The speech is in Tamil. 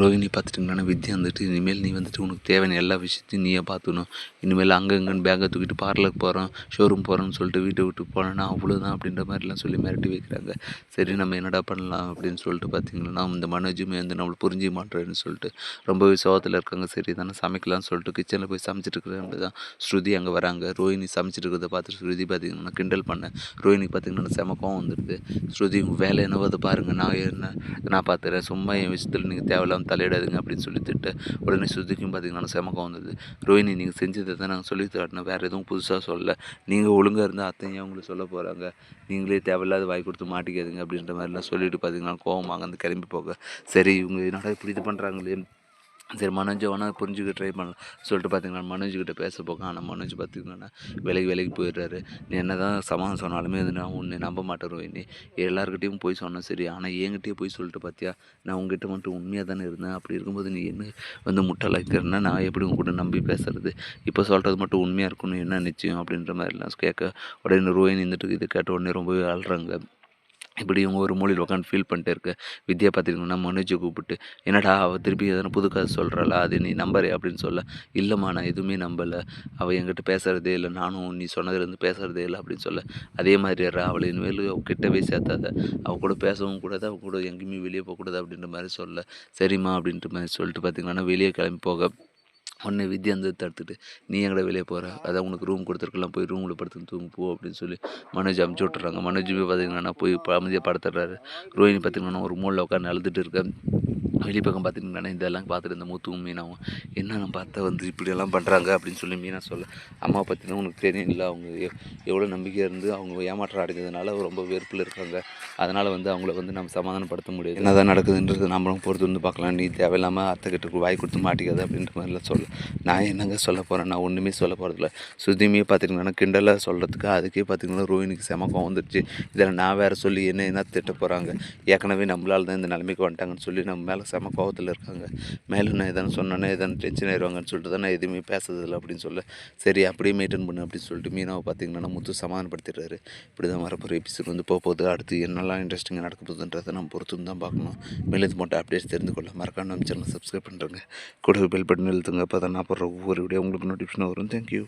ரோஹிணி பார்த்துட்டிங்கன்னா வித்யா வந்துட்டு இனிமேல் நீ வந்துட்டு உனக்கு தேவையான எல்லா விஷயத்தையும் நீயே பார்த்துக்கணும். இனிமேல் அங்கே இங்கேன்னு பேக்கை தூக்கிட்டு பார்லருக்கு போகிறோம் ஷோரூம் போகிறோன்னு சொல்லிட்டு வீட்டை விட்டு போனேன்னா அவ்வளோதான் அப்படின்ற மாதிரிலாம் சொல்லி மிரட்டி வைக்கிறாங்க. சரி நம்ம என்னடா பண்ணலாம் அப்படின்னு சொல்லிட்டு பார்த்தீங்கன்னா இந்த மனோஜுமே வந்து நம்மளை புரிஞ்சு மாட்டேன்னு சொல்லிட்டு ரொம்பவே சோகத்தில் இருக்காங்க. சரி தானே சமைக்கலாம்னு சொல்லிட்டு கிச்சனில் போய் சமைச்சிட்டு இருக்கிறது தான் ஸ்ருதி அங்கே வராங்க. ரோஹிணி சமைச்சிட்டு இருக்கிறத பார்த்துட்டு ஸ்ருதி பார்த்தீங்கன்னா கிண்டல் பண்ணேன் ரோஹிணிக்கு பார்த்தீங்கன்னா செமக்கம் வந்துடுது. ஸ்ருதி உங்கள் வேலை என்னவோ அதை பாருங்கள் நான் என்ன நான் பார்த்துறேன். சும்மா என் விஷயத்தில் நீங்கள் தேவையில்லாமல் தலையிடாதுங்க அப்படின்னு சொல்லி திட்டு. உடனே சுத்திக்கும் பார்த்தீங்கன்னா செமக்கம் வந்தது. ரோஹினி நீங்கள் செஞ்சதை தான் நாங்கள் சொல்லி காட்டினோம் வேறு எதுவும் புதுசாக சொல்லலை. நீங்கள் ஒழுங்காக இருந்தால் அத்தையும் அவங்களுக்கு சொல்ல போகிறாங்க நீங்களே தேவையில்லாத வாய் கொடுத்து மாட்டிக்காதுங்க அப்படின்ற மாதிரிலாம் சொல்லிட்டு பார்த்தீங்கன்னா கோவமாக வந்து கிளம்பி போக. சரி இவங்க என்னடா இப்படி இது பண்ணுறாங்களே சரி மனோஜ் வேணால் புரிஞ்சுக்க ட்ரை பண்ணலாம். சொல்லிட்டு பார்த்தீங்கன்னா மனோஜ்கிட்ட பேச போக ஆனால் மனோஜ் பார்த்தீங்கன்னா விலைக்கு விலைக்கு போயிடுறாரு. நீ என்ன தான் சமாதானம் சொன்னாலுமே அது நான் உன்னை நம்ப மாட்டேன் ரோஹினி எல்லாருக்கிட்டையும் போய் சொன்னேன் சரி ஆனால் என்கிட்டயே போய் சொல்லிட்டு பார்த்தியா நான் உங்ககிட்ட மட்டும் உண்மையாக தானே இருந்தேன். அப்படி இருக்கும்போது நீ என்ன வந்து முட்டாளாக்கிறன்னா நான் எப்படி உங்க கூட நம்பி பேசுறது? இப்போ சொல்கிறது மட்டும் உண்மையாக இருக்கணும் என்ன நிச்சயம் அப்படின்ற மாதிரிலாம் கேட்க உடனே ரோஹினி இருந்துட்டு இது கேட்ட உடனே ரொம்பவே அழுறாங்க. இப்படி இவங்க ஒரு மூலையில் உட்காந்து ஃபீல் பண்ணிட்டு இருக்க. வித்யா பார்த்துக்கிங்கன்னா மனோஜை கூப்பிட்டு என்னடா அவள் திருப்பி எதனா புது கதை சொல்கிறாளா அது நீ நம்பரே அப்படின்னு சொல்ல. இல்லைம்மா நான் எதுவுமே நம்பலை. அவள் என்கிட்ட பேசுகிறதே இல்லை. நானும் நீ சொன்னதுலேருந்து பேசுகிறதே இல்லை. அப்படின்னு சொல்ல. அதே மாதிரி அவளை இனிமேல் அவ கிட்டவே சேர்த்தாத. அவள் கூட பேசவும் கூடாது. அவள் கூட எங்கேயுமே வெளியே போகக்கூடாது. அப்படின்ற மாதிரி சொல்ல. சரிம்மா. அப்படின்ற மாதிரி சொல்லிட்டு பார்த்தீங்கன்னா வெளியே கிளம்பி போக உடனே வித்யா வந்து தடுத்துட்டு நீ எங்கடா வெளியே போகிற அதான் உனக்கு ரூம் கொடுத்துருக்கலாம். போய் ரூமில் படுத்து தூங்கு போ அப்படின்னு சொல்லி மனோஜ் அமுச்சு விட்டுறாங்க. மனோஜுமே பார்த்தீங்கன்னா போய் அமைதியாக படுத்துடுறாரு ரோஹினி பார்த்தீங்கன்னா ஒரு மூலையில் உட்காந்து அழுதுட்டு இருக்கேன் வெளி பக்கம் பார்த்தீங்கன்னா இதெல்லாம் பார்த்துட்டு இந்த முத்துவும் மீனாவும் என்ன நம்ம பார்த்தா வந்து இப்படியெல்லாம் பண்ணுறாங்க அப்படின்னு சொல்லி மீனா சொல்ல. அம்மா பார்த்தீங்கன்னா உனக்கு தெரியும். இல்லை அவங்க எவ் எவ்வளோ நம்பிக்கையாக இருந்து அவங்க ஏமாற்றம் அடைஞ்சதுனால ரொம்ப வெறுப்பில் இருக்காங்க. அதனால் வந்து அவங்கள வந்து நம்ம சமாதானப்படுத்த முடியாது. என்னதான் நடக்குதுன்றது நம்மளும் பொறுத்து வந்து பார்க்கலாம். நீ தேவையில்லாமல் அத்தை கிட்ட வாய் கொடுத்து மாட்டிக்காது அப்படின்ற மாதிரிலாம் சொல்ல. நான் என்னங்க சொல்ல போகிறேன் நான் ஒன்றுமே சொல்ல போகிறதில்ல சுதிமே பார்த்திங்கன்னா கிண்டலாக சொல்கிறதுக்கு அதுக்கே பார்த்தீங்கன்னா ரோஹினிக்கு செமக்கம் வந்துடுச்சு இதில் நான் வேறு சொல்லி என்ன என்ன திட்ட போகிறாங்க ஏற்கனவே நம்மளால் தான் இந்த நிலைமைக்கு வந்துட்டாங்கன்னு சொல்லி நம்ம மேலே செம கோபத்தில் இருக்காங்க. மேலே நான் எதனா சொன்னேன்னா எதனா டென்ஷன் ஆயிடுவாங்கன்னு சொல்லிட்டு தான் நான் எதுவுமே பேசுறதில்ல அப்படின்னு சொல்ல. சரி அப்படியே மெயின்டைன் பண்ணு அப்படின்னு சொல்லிட்டு மீனாவை பார்த்தீங்கன்னா முத்து சமாதானப்படுத்திடுறாரு. இப்படி தான் வரப்போகிற எபிசோட் வந்து போக போகுது. அடுத்து என்னெல்லாம் இன்ட்ரெஸ்டிங்காக நடக்க போகுதுன்றதை நம்ம பொறுத்து தான் பார்க்கணும். மேலும் இது மட்டும் அப்டேட்ஸ் தெரிந்து கொள்ள மறக்காம நம்ம சேனல் சப்ஸ்கிரைப் பண்ணுறேங்க கூட பெல் பட்டன் எழுத்துங்க அப்போ தான் நான் போடுற ஒவ்வொரு வீடியோ உங்களுக்கு நோட்டிஃபிகேஷன் வரும். தேங்க்யூ